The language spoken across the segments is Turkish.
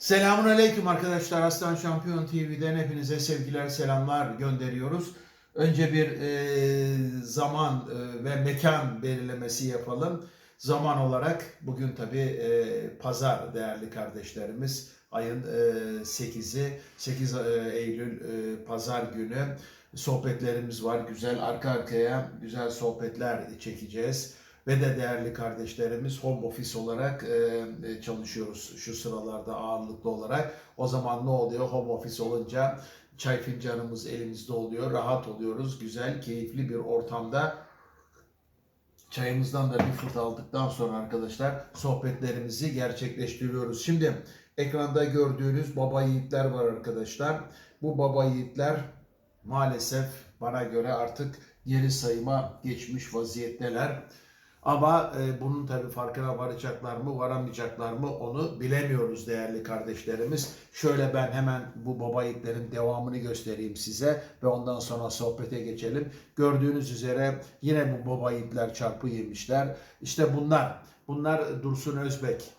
Selamun Aleyküm arkadaşlar. Aslan Şampiyon TV'den hepinize sevgiler, selamlar gönderiyoruz. Önce bir e, zaman e, ve mekan belirlemesi yapalım. Zaman olarak bugün tabii e, pazar değerli kardeşlerimiz. Ayın e, 8'i, 8 e, Eylül e, pazar günü sohbetlerimiz var. Güzel arka arkaya güzel sohbetler çekeceğiz. Ve de değerli kardeşlerimiz home office olarak e, çalışıyoruz şu sıralarda ağırlıklı olarak. O zaman ne oluyor? Home office olunca çay fincanımız elimizde oluyor. Rahat oluyoruz. Güzel, keyifli bir ortamda çayımızdan da bir fırt aldıktan sonra arkadaşlar sohbetlerimizi gerçekleştiriyoruz. Şimdi ekranda gördüğünüz baba yiğitler var arkadaşlar. Bu baba yiğitler maalesef bana göre artık geri sayıma geçmiş vaziyetteler. Ama e, bunun tabii farkına varacaklar mı, varamayacaklar mı onu bilemiyoruz değerli kardeşlerimiz. Şöyle ben hemen bu baba yiğitlerin devamını göstereyim size ve ondan sonra sohbete geçelim. Gördüğünüz üzere yine bu baba yiğitler çarpı yemişler. İşte bunlar, bunlar Dursun Özbek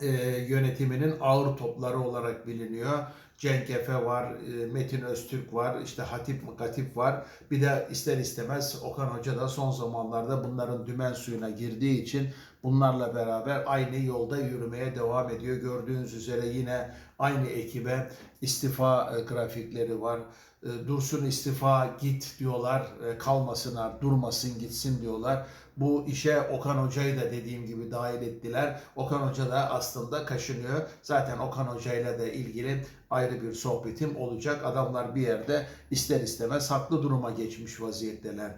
e, yönetiminin ağır topları olarak biliniyor. Cenk Efe var, e, Metin Öztürk var, işte Hatip Katip var. Bir de ister istemez Okan Hoca da son zamanlarda bunların dümen suyuna girdiği için bunlarla beraber aynı yolda yürümeye devam ediyor. Gördüğünüz üzere yine aynı ekibe istifa e, grafikleri var. E, Dursun istifa git diyorlar, kalmasınlar, durmasın gitsin diyorlar. Bu işe Okan Hoca'yı da dediğim gibi dahil ettiler. Okan Hoca da aslında kaşınıyor. Zaten Okan Hoca ile de ilgili ayrı bir sohbetim olacak. Adamlar bir yerde ister istemez haklı duruma geçmiş vaziyetteler.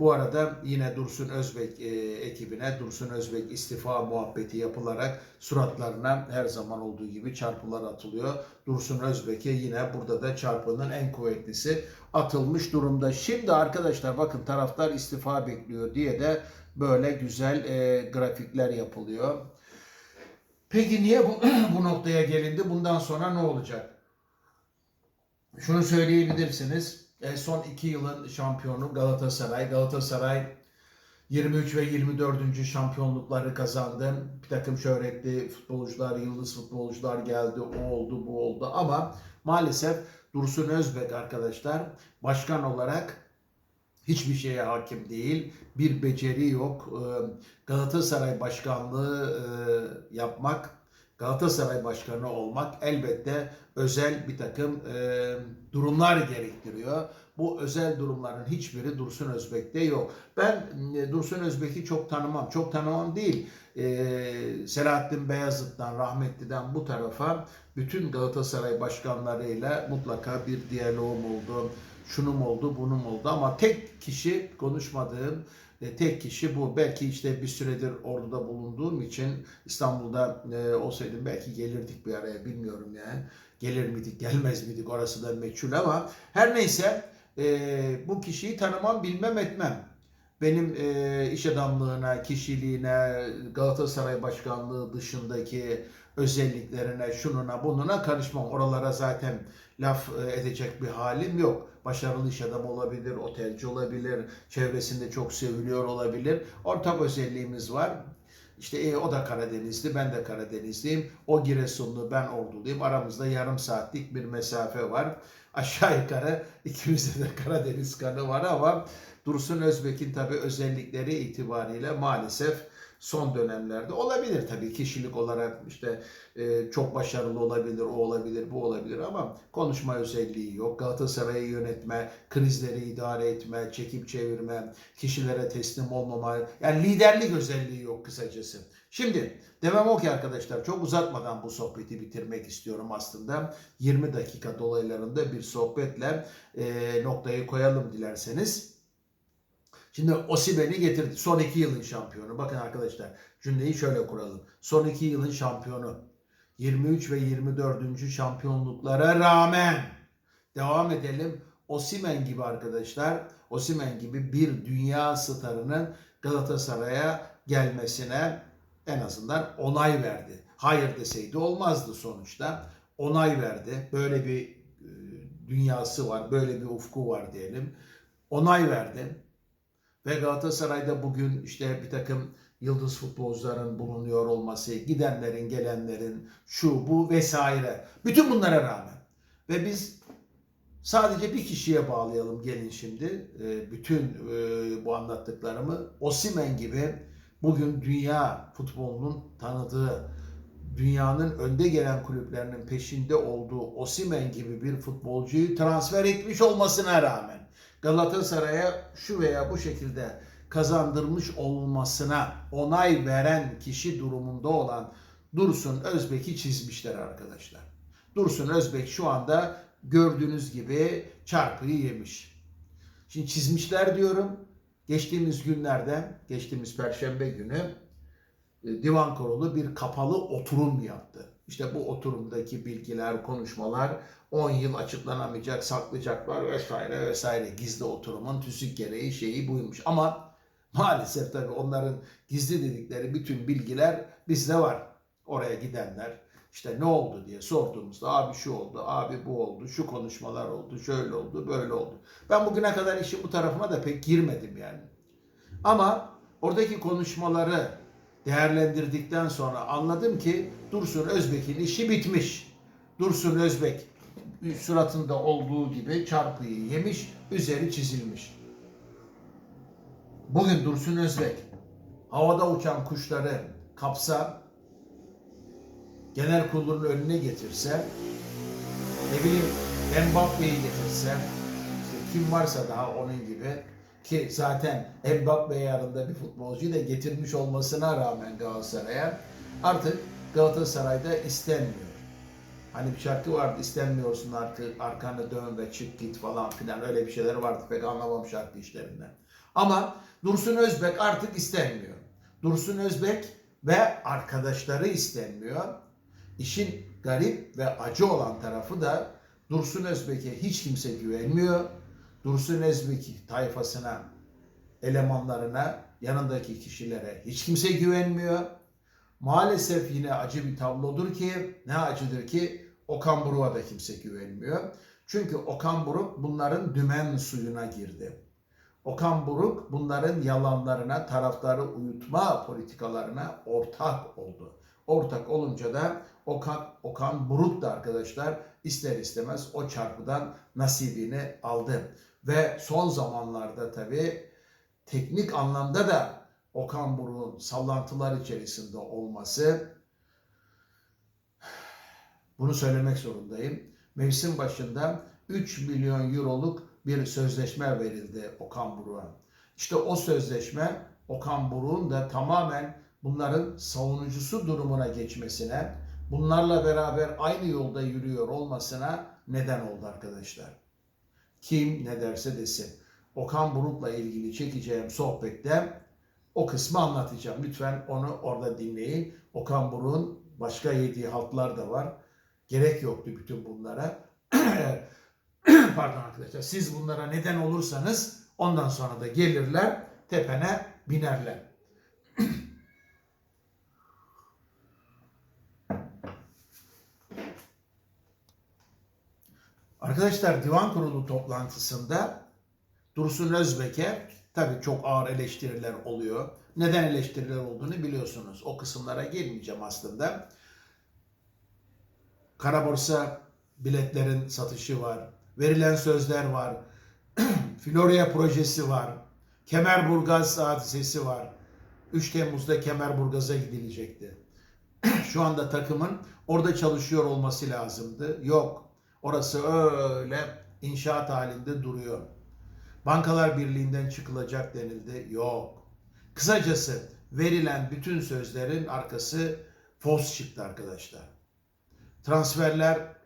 Bu arada yine Dursun Özbek e, ekibine Dursun Özbek istifa muhabbeti yapılarak suratlarına her zaman olduğu gibi çarpılar atılıyor. Dursun Özbek'e yine burada da çarpının en kuvvetlisi atılmış durumda. Şimdi arkadaşlar bakın taraftar istifa bekliyor diye de böyle güzel e, grafikler yapılıyor. Peki niye bu, bu noktaya gelindi? Bundan sonra ne olacak? Şunu söyleyebilirsiniz. E, son iki yılın şampiyonu Galatasaray. Galatasaray 23 ve 24. şampiyonlukları kazandı. Bir takım şöhretli futbolcular, yıldız futbolcular geldi. O oldu, bu oldu. Ama maalesef Dursun Özbek arkadaşlar başkan olarak hiçbir şeye hakim değil. Bir beceri yok. Ee, Galatasaray başkanlığı e, yapmak, Galatasaray başkanı olmak elbette özel bir takım e, durumlar gerektiriyor. Bu özel durumların hiçbiri Dursun Özbek'te yok. Ben e, Dursun Özbek'i çok tanımam. Çok tanımam değil. E, Selahattin Beyazıt'tan, rahmetliden bu tarafa bütün Galatasaray başkanlarıyla mutlaka bir diyalogum oldu. Şunum oldu, bunum oldu ama tek kişi konuşmadığım e, tek kişi bu. Belki işte bir süredir orduda bulunduğum için İstanbul'da e, olsaydım belki gelirdik bir araya bilmiyorum yani. Gelir miydik, gelmez miydik orası da meçhul ama her neyse e, bu kişiyi tanımam, bilmem etmem. Benim e, iş adamlığına, kişiliğine, Galatasaray başkanlığı dışındaki özelliklerine, şununa, bununa karışmam. Oralara zaten laf e, edecek bir halim yok. Başarılı iş adamı olabilir, otelci olabilir, çevresinde çok seviliyor olabilir. Ortak özelliğimiz var. İşte e, o da Karadenizli, ben de Karadenizliyim. O Giresunlu, ben Orduluyum. Aramızda yarım saatlik bir mesafe var. Aşağı yukarı ikimizde de Karadeniz kanı var ama Dursun Özbek'in tabii özellikleri itibariyle maalesef son dönemlerde olabilir tabii kişilik olarak işte e, çok başarılı olabilir, o olabilir, bu olabilir ama konuşma özelliği yok. Galatasaray'ı yönetme, krizleri idare etme, çekip çevirme, kişilere teslim olmama, yani liderlik özelliği yok kısacası. Şimdi demem o ki arkadaşlar çok uzatmadan bu sohbeti bitirmek istiyorum aslında. 20 dakika dolaylarında bir sohbetle e, noktayı koyalım dilerseniz. Şimdi Osimhen'i getirdi. Son iki yılın şampiyonu. Bakın arkadaşlar cümleyi şöyle kuralım. Son iki yılın şampiyonu. 23 ve 24. şampiyonluklara rağmen devam edelim. Osimen gibi arkadaşlar, Osimen gibi bir dünya starının Galatasaray'a gelmesine en azından onay verdi. Hayır deseydi olmazdı sonuçta. Onay verdi. Böyle bir e, dünyası var, böyle bir ufku var diyelim. Onay verdi. Ve Galatasaray'da bugün işte bir takım yıldız futbolcuların bulunuyor olması, gidenlerin, gelenlerin, şu, bu vesaire. Bütün bunlara rağmen. Ve biz sadece bir kişiye bağlayalım gelin şimdi. Ee, bütün e, bu anlattıklarımı. Osimen gibi bugün dünya futbolunun tanıdığı, dünyanın önde gelen kulüplerinin peşinde olduğu Osimen gibi bir futbolcuyu transfer etmiş olmasına rağmen Galatasaray'a şu veya bu şekilde kazandırmış olmasına onay veren kişi durumunda olan Dursun Özbek'i çizmişler arkadaşlar. Dursun Özbek şu anda gördüğünüz gibi çarpıyı yemiş. Şimdi çizmişler diyorum. Geçtiğimiz günlerde, geçtiğimiz perşembe günü e, divan kurulu bir kapalı oturum yaptı. İşte bu oturumdaki bilgiler, konuşmalar 10 yıl açıklanamayacak, saklayacaklar vesaire vesaire. Gizli oturumun tüsük gereği şeyi buymuş. Ama maalesef tabii onların gizli dedikleri bütün bilgiler bizde var. Oraya gidenler işte ne oldu diye sorduğumuzda abi şu oldu, abi bu oldu, şu konuşmalar oldu, şöyle oldu, böyle oldu. Ben bugüne kadar işin bu tarafına da pek girmedim yani. Ama oradaki konuşmaları değerlendirdikten sonra anladım ki Dursun Özbek'in işi bitmiş. Dursun Özbek suratında olduğu gibi çarpıyı yemiş, üzeri çizilmiş. Bugün Dursun Özbek havada uçan kuşları kapsa, genel kurulun önüne getirse, ne bileyim Mbappe'yi getirse, işte kim varsa daha onun gibi ki zaten Mbappe yarında bir futbolcuyu da getirmiş olmasına rağmen Galatasaray'a artık Galatasaray'da istenmiyor. Hani bir şarkı vardı istenmiyorsun artık arkanı dön ve çık git falan filan öyle bir şeyler vardı pek anlamam şarkı işlerinden. Ama Dursun Özbek artık istenmiyor. Dursun Özbek ve arkadaşları istenmiyor. İşin garip ve acı olan tarafı da Dursun Özbek'e hiç kimse güvenmiyor. Dursun Özbek tayfasına, elemanlarına, yanındaki kişilere hiç kimse güvenmiyor. Maalesef yine acı bir tablodur ki, ne acıdır ki Okan Buruk'a da kimse güvenmiyor. Çünkü Okan Buruk bunların dümen suyuna girdi. Okan Buruk bunların yalanlarına, taraftarı uyutma politikalarına ortak oldu. Ortak olunca da Okan, Okan Buruk da arkadaşlar ister istemez o çarpıdan nasibini aldı. Ve son zamanlarda tabii teknik anlamda da Okan Buruk'un sallantılar içerisinde olması bunu söylemek zorundayım. Mevsim başında 3 milyon euroluk bir sözleşme verildi Okan Buruk'a. İşte o sözleşme Okan Buruk'un da tamamen bunların savunucusu durumuna geçmesine, bunlarla beraber aynı yolda yürüyor olmasına neden oldu arkadaşlar. Kim ne derse desin. Okan Buruk'la ilgili çekeceğim sohbette o kısmı anlatacağım. Lütfen onu orada dinleyin. Okan Buruk'un başka yediği haltlar da var. Gerek yoktu bütün bunlara. Pardon arkadaşlar. Siz bunlara neden olursanız ondan sonra da gelirler tepene binerler. Arkadaşlar divan kurulu toplantısında Dursun Özbek'e tabii çok ağır eleştiriler oluyor. Neden eleştiriler olduğunu biliyorsunuz. O kısımlara girmeyeceğim aslında. Kara borsa biletlerin satışı var. Verilen sözler var. Florya projesi var. Kemerburgaz hadisesi var. 3 Temmuz'da Kemerburgaz'a gidilecekti. Şu anda takımın orada çalışıyor olması lazımdı. Yok. Orası öyle inşaat halinde duruyor. Bankalar Birliği'nden çıkılacak denildi. Yok. Kısacası verilen bütün sözlerin arkası fos çıktı arkadaşlar. Transferler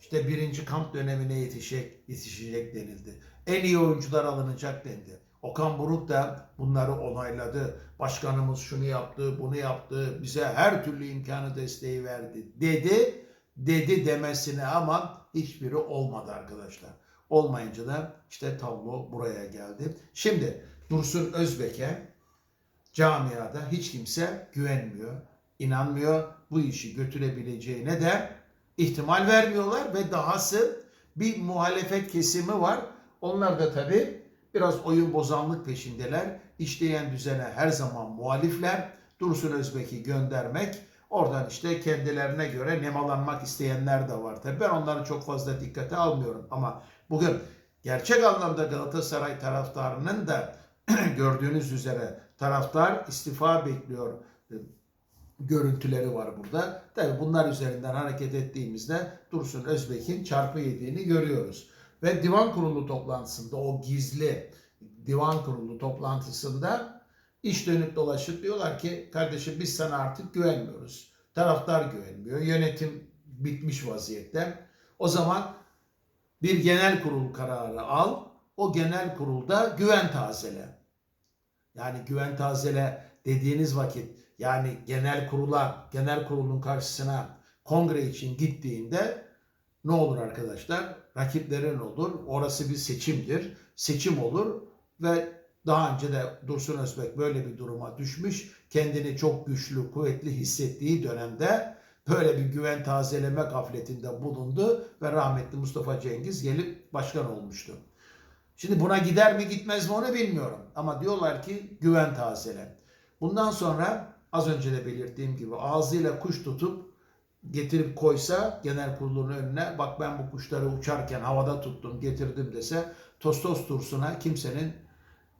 işte birinci kamp dönemine yetişecek, yetişecek denildi. En iyi oyuncular alınacak dendi. Okan Buruk da bunları onayladı. Başkanımız şunu yaptı, bunu yaptı, bize her türlü imkanı desteği verdi dedi. Dedi demesine ama hiçbiri olmadı arkadaşlar. Olmayınca da işte tablo buraya geldi. Şimdi Dursun Özbek'e camiada hiç kimse güvenmiyor, inanmıyor. Bu işi götürebileceğine de ihtimal vermiyorlar ve dahası bir muhalefet kesimi var. Onlar da tabii Biraz oyun bozanlık peşindeler. İşleyen düzene her zaman muhalifler. Dursun Özbek'i göndermek, oradan işte kendilerine göre nemalanmak isteyenler de var. Tabii ben onları çok fazla dikkate almıyorum ama bugün gerçek anlamda Galatasaray taraftarının da gördüğünüz üzere taraftar istifa bekliyor görüntüleri var burada. Tabii bunlar üzerinden hareket ettiğimizde Dursun Özbek'in çarpı yediğini görüyoruz. Ve divan kurulu toplantısında o gizli divan kurulu toplantısında iş dönüp dolaşıp diyorlar ki kardeşim biz sana artık güvenmiyoruz. Taraftar güvenmiyor. Yönetim bitmiş vaziyette. O zaman bir genel kurul kararı al. O genel kurulda güven tazele. Yani güven tazele dediğiniz vakit yani genel kurula, genel kurulun karşısına kongre için gittiğinde ne olur arkadaşlar? Rakiplerin olur. Orası bir seçimdir. Seçim olur ve daha önce de Dursun Özbek böyle bir duruma düşmüş. Kendini çok güçlü, kuvvetli hissettiği dönemde böyle bir güven tazeleme gafletinde bulundu ve rahmetli Mustafa Cengiz gelip başkan olmuştu. Şimdi buna gider mi gitmez mi onu bilmiyorum. Ama diyorlar ki güven tazele. Bundan sonra az önce de belirttiğim gibi ağzıyla kuş tutup getirip koysa genel kurulun önüne bak ben bu kuşları uçarken havada tuttum getirdim dese Tostos Tursun'a kimsenin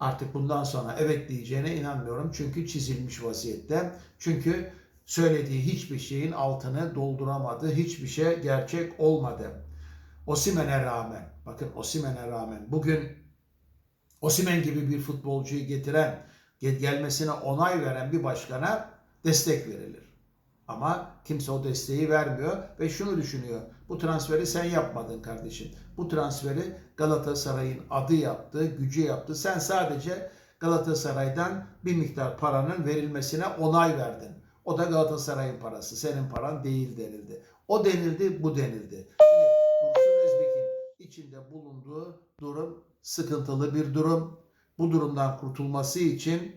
artık bundan sonra evet diyeceğine inanmıyorum. Çünkü çizilmiş vaziyette. Çünkü söylediği hiçbir şeyin altını dolduramadı. Hiçbir şey gerçek olmadı. Osimen'e rağmen, bakın Osimen'e rağmen bugün Osimen gibi bir futbolcuyu getiren, gelmesine onay veren bir başkana destek verilir. Ama kimse o desteği vermiyor ve şunu düşünüyor. Bu transferi sen yapmadın kardeşim. Bu transferi Galatasaray'ın adı yaptı, gücü yaptı. Sen sadece Galatasaray'dan bir miktar paranın verilmesine onay verdin. O da Galatasaray'ın parası. Senin paran değil denildi. O denildi, bu denildi. Dursun Özbek'in içinde bulunduğu durum sıkıntılı bir durum. Bu durumdan kurtulması için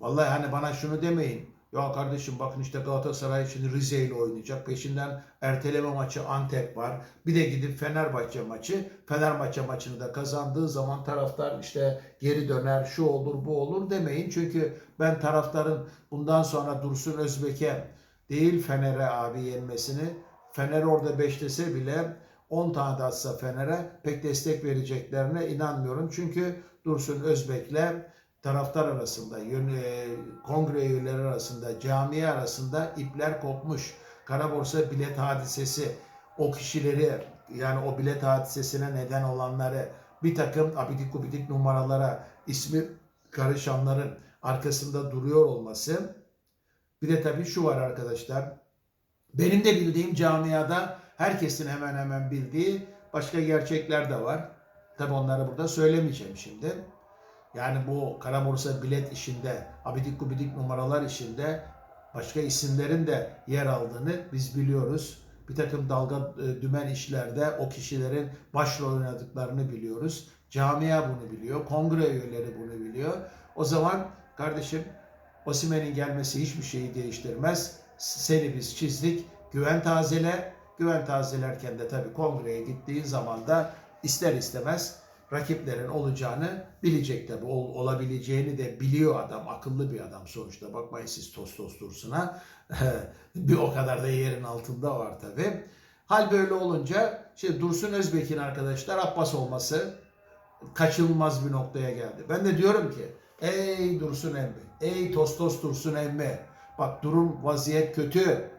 vallahi hani bana şunu demeyin. Ya kardeşim bakın işte Galatasaray şimdi Rize ile oynayacak. Peşinden erteleme maçı Antep var. Bir de gidip Fenerbahçe maçı. Fenerbahçe maçını da kazandığı zaman taraftar işte geri döner, şu olur, bu olur demeyin. Çünkü ben taraftarın bundan sonra Dursun Özbek'e değil Fener'e abi yenmesini, Fener orada beşlese bile 10 tane de atsa Fener'e pek destek vereceklerine inanmıyorum. Çünkü Dursun Özbek'le taraftar arasında, kongre üyeleri arasında, cami arasında ipler kopmuş. Kara borsa bilet hadisesi o kişileri yani o bilet hadisesine neden olanları bir takım abidik gubidik numaralara ismi karışanların arkasında duruyor olması. Bir de tabii şu var arkadaşlar. Benim de bildiğim camiada herkesin hemen hemen bildiği başka gerçekler de var. Tabii onları burada söylemeyeceğim şimdi. Yani bu kara borsa bilet işinde, abidik gubidik numaralar işinde başka isimlerin de yer aldığını biz biliyoruz. Bir takım dalga e, dümen işlerde o kişilerin başrol oynadıklarını biliyoruz. Camia bunu biliyor, kongre üyeleri bunu biliyor. O zaman kardeşim Osimen'in gelmesi hiçbir şeyi değiştirmez. Seni biz çizdik. Güven tazele. Güven tazelerken de tabii kongreye gittiğin zaman da ister istemez rakiplerin olacağını bilecek tabi. Ol, olabileceğini de biliyor adam. Akıllı bir adam sonuçta. Bakmayın siz toz Dursun'a. bir o kadar da yerin altında var tabi. Hal böyle olunca şimdi Dursun Özbek'in arkadaşlar Abbas olması kaçınılmaz bir noktaya geldi. Ben de diyorum ki ey Dursun emmi, ey Tostos Dursun emmi bak durum vaziyet kötü.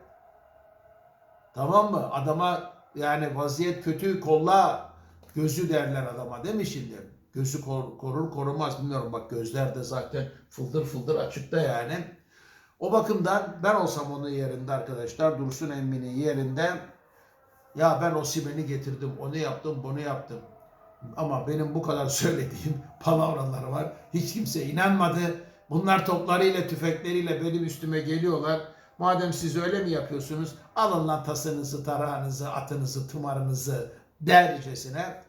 Tamam mı? Adama yani vaziyet kötü kolla Gözü derler adama değil mi şimdi? Gözü kor, korur korumaz bilmiyorum bak gözler de zaten fıldır fıldır açıkta yani. O bakımdan ben olsam onun yerinde arkadaşlar Dursun Emmi'nin yerinde ya ben o Simen'i getirdim onu yaptım bunu yaptım. Ama benim bu kadar söylediğim palavralar var. Hiç kimse inanmadı. Bunlar toplarıyla tüfekleriyle benim üstüme geliyorlar. Madem siz öyle mi yapıyorsunuz? Alın lan tasınızı, tarağınızı, atınızı, tımarınızı, dercesine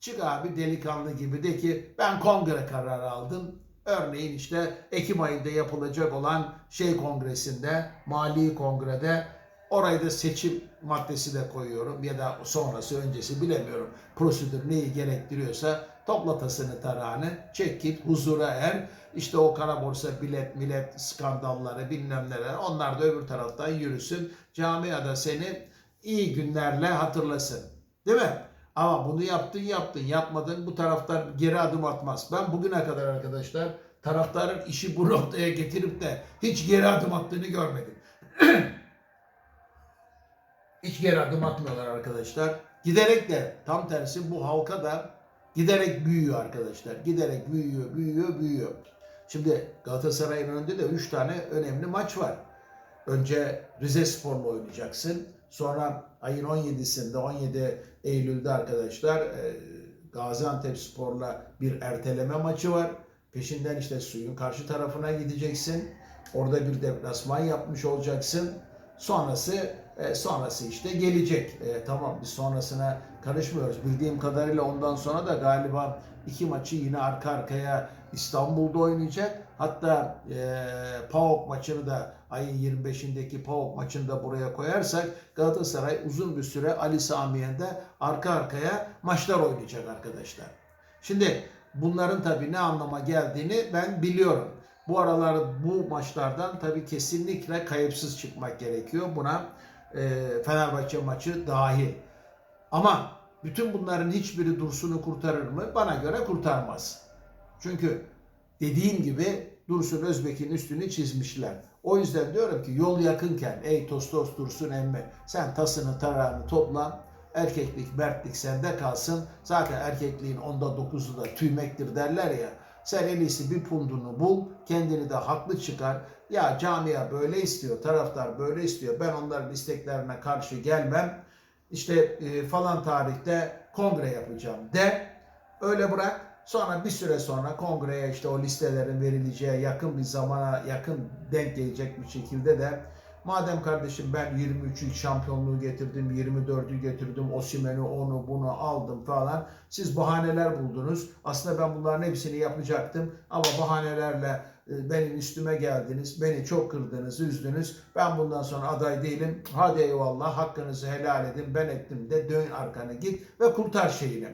çık abi delikanlı gibi de ki ben kongre kararı aldım. Örneğin işte Ekim ayında yapılacak olan şey kongresinde, mali kongrede orayı da seçim maddesi de koyuyorum ya da sonrası öncesi bilemiyorum. Prosedür neyi gerektiriyorsa Topla tasını tarağını, çek git huzura er. İşte o kara borsa bilet millet skandalları bilmem neler onlar da öbür taraftan yürüsün. Camiada seni iyi günlerle hatırlasın. Değil mi? Ama bunu yaptın yaptın yapmadın bu taraftar geri adım atmaz. Ben bugüne kadar arkadaşlar taraftarın işi bu noktaya getirip de hiç geri adım attığını görmedim. hiç geri adım atmıyorlar arkadaşlar. Giderek de tam tersi bu halka da giderek büyüyor arkadaşlar. Giderek büyüyor, büyüyor, büyüyor. Şimdi Galatasaray'ın önünde de 3 tane önemli maç var. Önce Rize Spor'la oynayacaksın. Sonra ayın 17'sinde 17 Eylül'de arkadaşlar e, Gaziantep Spor'la bir erteleme maçı var. Peşinden işte suyun karşı tarafına gideceksin. Orada bir deplasman yapmış olacaksın. Sonrası e, sonrası işte gelecek. E, tamam biz sonrasına karışmıyoruz. Bildiğim kadarıyla ondan sonra da galiba iki maçı yine arka arkaya İstanbul'da oynayacak. Hatta e, PAOK maçını da ayın 25'indeki PAOK maçını da buraya koyarsak Galatasaray uzun bir süre Ali Samiyen'de arka arkaya maçlar oynayacak arkadaşlar. Şimdi bunların tabii ne anlama geldiğini ben biliyorum. Bu aralar bu maçlardan tabii kesinlikle kayıpsız çıkmak gerekiyor. Buna Fenerbahçe maçı dahil. Ama bütün bunların hiçbiri Dursun'u kurtarır mı? Bana göre kurtarmaz. Çünkü dediğim gibi Dursun Özbek'in üstünü çizmişler. O yüzden diyorum ki yol yakınken ey Tostos Dursun emmi sen tasını tarağını topla erkeklik mertlik sende kalsın. Zaten erkekliğin onda dokuzu da tüymektir derler ya. Sen en iyisi bir pundunu bul, kendini de haklı çıkar. Ya camia böyle istiyor, taraftar böyle istiyor. Ben onların isteklerine karşı gelmem. İşte e, falan tarihte kongre yapacağım de. Öyle bırak. Sonra bir süre sonra kongreye işte o listelerin verileceği yakın bir zamana yakın denk gelecek bir şekilde de madem kardeşim ben 23 şampiyonluğu getirdim, 24'ü getirdim, Osimhen'i onu bunu aldım falan. Siz bahaneler buldunuz. Aslında ben bunların hepsini yapacaktım ama bahanelerle e, benim üstüme geldiniz, beni çok kırdınız, üzdünüz. Ben bundan sonra aday değilim. Hadi eyvallah hakkınızı helal edin, ben ettim de dön arkanı git ve kurtar şeyini.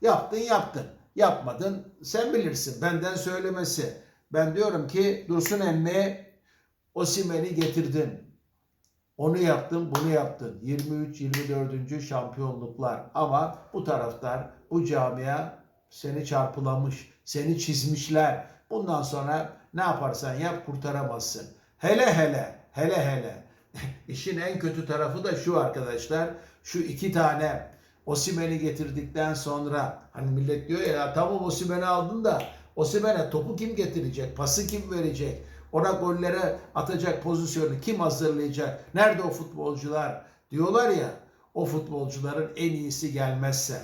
Yaptın yaptın. Yapmadın sen bilirsin. Benden söylemesi. Ben diyorum ki Dursun emmi Osimhen'i getirdin. Onu yaptın, bunu yaptın. 23-24. şampiyonluklar. Ama bu taraftar, bu camia seni çarpılamış, seni çizmişler. Bundan sonra ne yaparsan yap kurtaramazsın. Hele hele, hele hele. İşin en kötü tarafı da şu arkadaşlar. Şu iki tane Osimhen'i getirdikten sonra hani millet diyor ya, tamam Osimhen'i aldın da Osimhen'e topu kim getirecek? Pası kim verecek? Ona gollere atacak pozisyonu kim hazırlayacak? Nerede o futbolcular? Diyorlar ya o futbolcuların en iyisi gelmezse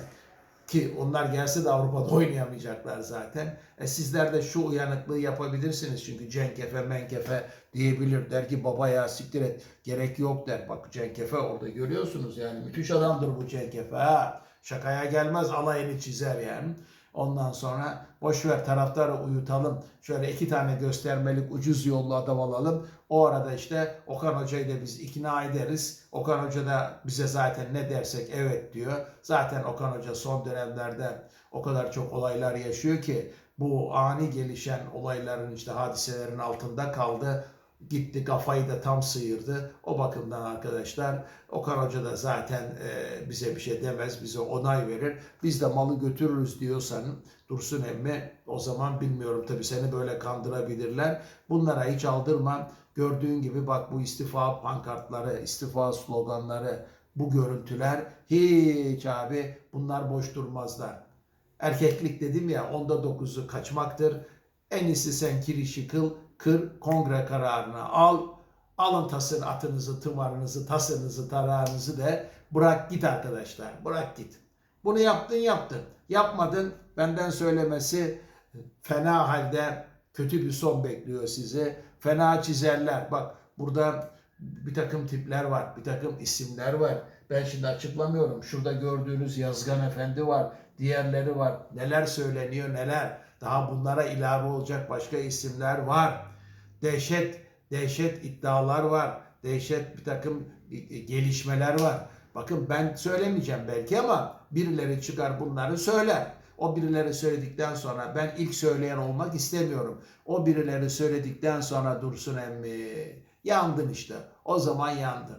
ki onlar gelse de Avrupa'da oynayamayacaklar zaten. E sizler de şu uyanıklığı yapabilirsiniz çünkü Cenk Efe, Menkefe diyebilir. Der ki baba ya siktir et gerek yok der. Bak Cenk Efe orada görüyorsunuz yani müthiş adamdır bu Cenk Efe ha. Şakaya gelmez alayını çizer yani. Ondan sonra boş ver taraftarı uyutalım. Şöyle iki tane göstermelik ucuz yollu adam alalım. O arada işte Okan Hoca'yı da biz ikna ederiz. Okan Hoca da bize zaten ne dersek evet diyor. Zaten Okan Hoca son dönemlerde o kadar çok olaylar yaşıyor ki bu ani gelişen olayların işte hadiselerin altında kaldı. Gitti kafayı da tam sıyırdı. O bakımdan arkadaşlar Okan Hoca da zaten e, bize bir şey demez. Bize onay verir. Biz de malı götürürüz diyorsan Dursun emmi o zaman bilmiyorum tabii seni böyle kandırabilirler. Bunlara hiç aldırma. Gördüğün gibi bak bu istifa pankartları, istifa sloganları, bu görüntüler hiç abi bunlar boş durmazlar. Erkeklik dedim ya onda dokuzu kaçmaktır. En iyisi sen kirişi kıl, kır, kongre kararını al. Alın tasın atınızı, tımarınızı, tasınızı, tarağınızı de bırak git arkadaşlar. Bırak git. Bunu yaptın yaptın. Yapmadın benden söylemesi fena halde kötü bir son bekliyor sizi. Fena çizerler. Bak burada bir takım tipler var. Bir takım isimler var. Ben şimdi açıklamıyorum. Şurada gördüğünüz Yazgan Efendi var. Diğerleri var. Neler söyleniyor neler. Daha bunlara ilave olacak başka isimler var. Dehşet, dehşet iddialar var. Dehşet bir takım gelişmeler var. Bakın ben söylemeyeceğim belki ama birileri çıkar bunları söyler. O birileri söyledikten sonra ben ilk söyleyen olmak istemiyorum. O birileri söyledikten sonra Dursun emmi yandın işte. O zaman yandın.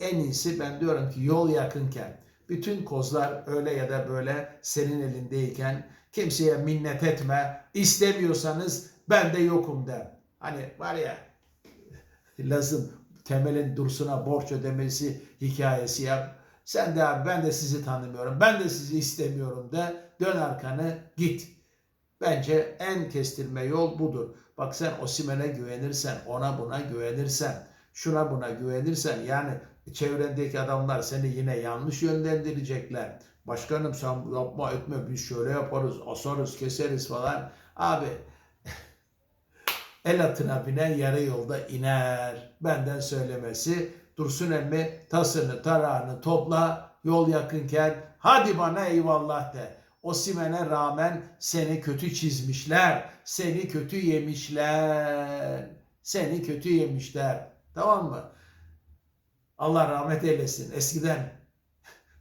En iyisi ben diyorum ki yol yakınken bütün kozlar öyle ya da böyle senin elindeyken kimseye minnet etme. İstemiyorsanız ben de yokum de. Hani var ya Laz'ın Temel'in Dursun'a borç ödemesi hikayesi yap. Sen de abi ben de sizi tanımıyorum. Ben de sizi istemiyorum de dön arkanı git. Bence en kestirme yol budur. Bak sen Osimen'e güvenirsen, ona buna güvenirsen, şuna buna güvenirsen yani çevrendeki adamlar seni yine yanlış yönlendirecekler. Başkanım sen yapma etme biz şöyle yaparız, asarız, keseriz falan. Abi el atına binen yarı yolda iner. Benden söylemesi. Dursun emmi tasını tarağını topla yol yakınken hadi bana eyvallah de. Osimen'e rağmen seni kötü çizmişler. Seni kötü yemişler. Seni kötü yemişler. Tamam mı? Allah rahmet eylesin. Eskiden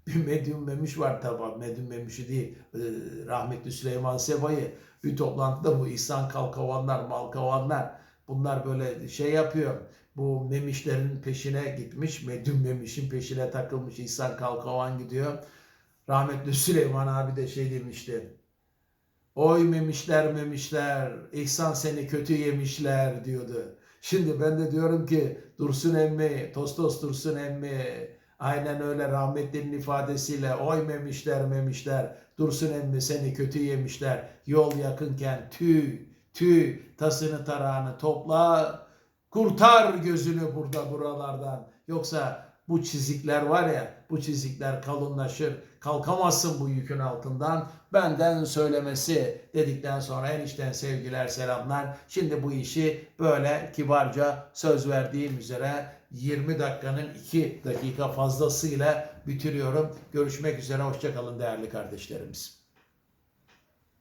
bir medyum memiş var tabi. Medyum memişi değil. Ee, Rahmetli Süleyman Seba'yı bir toplantıda bu İhsan Kalkavanlar, Malkavanlar bunlar böyle şey yapıyor. Bu memişlerin peşine gitmiş. Medyum memişin peşine takılmış. İhsan Kalkavan gidiyor. Rahmetli Süleyman abi de şey demişti. Oy memişler memişler, İhsan seni kötü yemişler diyordu. Şimdi ben de diyorum ki Dursun emmi, Tostos Dursun emmi, aynen öyle rahmetlinin ifadesiyle oy memişler memişler, Dursun emmi seni kötü yemişler, yol yakınken tüy, tüy, tasını tarağını topla, kurtar gözünü burada buralardan. Yoksa bu çizikler var ya, bu çizikler kalınlaşır. Kalkamazsın bu yükün altından. Benden söylemesi dedikten sonra enişten sevgiler, selamlar. Şimdi bu işi böyle kibarca söz verdiğim üzere 20 dakikanın 2 dakika fazlasıyla bitiriyorum. Görüşmek üzere, hoşçakalın değerli kardeşlerimiz.